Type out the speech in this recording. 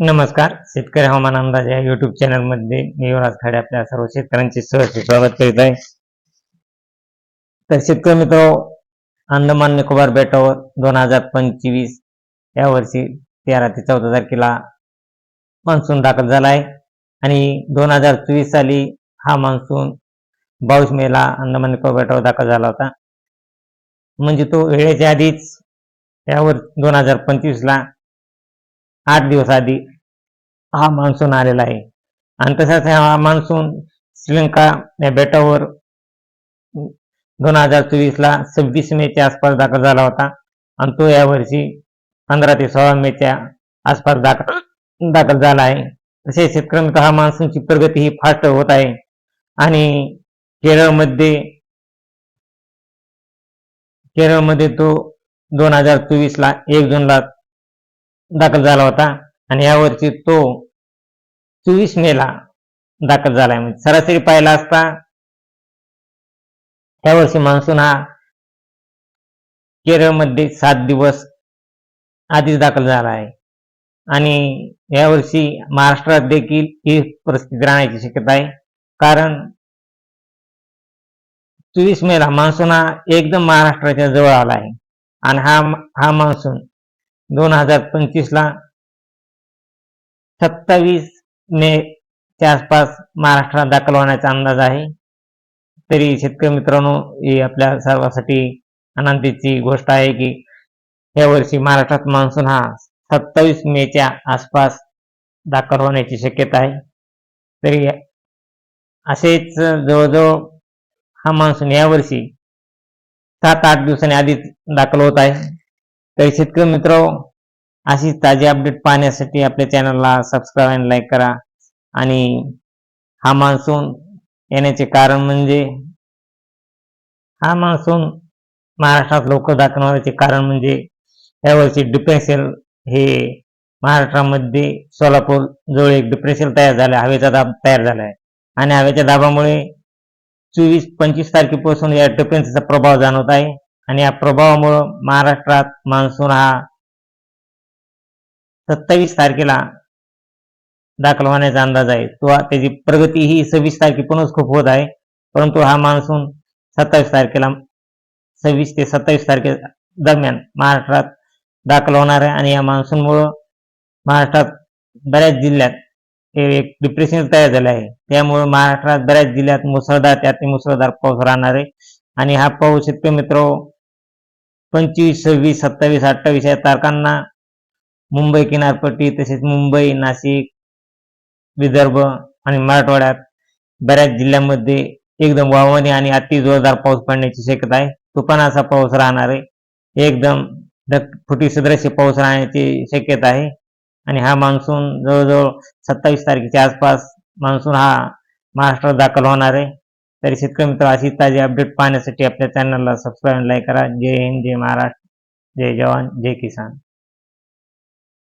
नमस्कार. शेतकरी हवामान अंदाज या युट्यूब चॅनलमध्ये मी युवराज खाडे आपल्या सर्व शेतकऱ्यांचे सहज स्वागत करीत आहे. तर शेतकरी मित्र अंदमान निकोबार बेटावर दोन हजार पंचवीस या वर्षी तेरा ते चौदा तारखेला मान्सून दाखल झाला आहे आणि दोन हजार चोवीस साली हा मान्सून बावीस मेला अंदमान निकोबार बेटावर दाखल झाला होता. म्हणजे तो वेळेच्या आधीच यावर दोन हजार पंचवीसला आठ दिवस आधी हा मान्सून आलेला आहे. आणि तसाच हा मान्सून श्रीलंका या बेटावर दोन हजार चोवीसला सव्वीस मेच्या आसपास दाखल झाला होता. आणि तो यावर्षी पंधरा ते सोळा मेच्या आसपास दाखल दाखल झाला आहे. तसे शेतकऱ्यांत हा मान्सूनची प्रगती ही फास्ट होत आहे. आणि केरळमध्ये केरळमध्ये तो दोन हजार चोवीसला एक जूनला दाखल झाला होता. आणि यावर्षी तो चोवीस मेला दाखल झाला आहे म्हणजे सरासरी पाहिला असता त्यावर्षी मान्सून हा केरळमध्ये सात दिवस आधीच दाखल झाला आहे. आणि यावर्षी महाराष्ट्रात देखील ही परिस्थिती राहण्याची शक्यता आहे. कारण चोवीस मेला मान्सून हा एकदम महाराष्ट्राच्या जवळ आला आहे. आणि हा हा मान्सून दोन हजार पंचवीस ला सत्तावीस मे च्या आसपास महाराष्ट्रात दाखल होण्याचा अंदाज आहे. तरी शेतकरी मित्रांनो ही आपल्या सर्वांसाठी आनंदीची गोष्ट आहे की यावर्षी महाराष्ट्रात मान्सून हा सत्तावीस मेच्या आसपास दाखल होण्याची शक्यता आहे. तरी असेच जवळजवळ हा मान्सून यावर्षी सात आठ दिवसांनी आधीच दाखल होत आहे. तरी शेतकरी मित्र अशी ताजी अपडेट पाहण्यासाठी आपल्या चॅनलला सबस्क्राईब आणि लाईक करा. आणि हा मान्सून येण्याचे कारण म्हणजे हा मान्सून महाराष्ट्रात लवकर दाखवण्याचे कारण म्हणजे यावर्षी डिप्रेशन हे महाराष्ट्रामध्ये सोलापूर जवळ एक डिप्रेशन तयार झालं आहे हवेचा दाब तयार झाला आहे. आणि हवेच्या दाबामुळे चोवीस पंचवीस तारखेपासून या डिप्रेशनचा प्रभाव जाणवत आहे. आणि या प्रभावामुळं महाराष्ट्रात मान्सून हा सत्तावीस तारखेला दाखल होण्याचा अंदाज आहे. तो त्याची प्रगती ही सव्वीस तारखेपणच खूप होत आहे. परंतु हा मान्सून सत्तावीस तारखेला सव्वीस ते सत्तावीस तारखे दरम्यान महाराष्ट्रात दाखल होणार आहे. आणि या मान्सूनमुळं महाराष्ट्रात बऱ्याच जिल्ह्यात हे एक डिप्रेशन तयार झालं आहे. त्यामुळे महाराष्ट्रात बऱ्याच जिल्ह्यात मुसळधार त्यात मुसळधार पाऊस राहणार आहे. आणि हा पाऊस शेतकरी मित्र पंचवीस सव्वीस सत्तावीस अठ्ठावीस या तारखांना मुंबई किनारपट्टी तसेच मुंबई नाशिक विदर्भ आणि मराठवाड्यात बऱ्याच जिल्ह्यांमध्ये एकदम वावणी आणि अति जोरदार पाऊस पडण्याची शक्यता आहे. तुफानाचा पाऊस राहणार आहे. एकदम फुटी सदृश्य पाऊस राहण्याची शक्यता आहे. आणि हा मान्सून जवळजवळ सत्तावीस तारखेच्या आसपास मान्सून हा महाराष्ट्रात दाखल होणार आहे. तरी शेतकरी मित्र अशी ताजी अपडेट पाहण्यासाठी आपल्या चॅनलला सबस्क्राईब लाईक करा. जय हिंद जय महाराष्ट्र जय जवान जय किसान.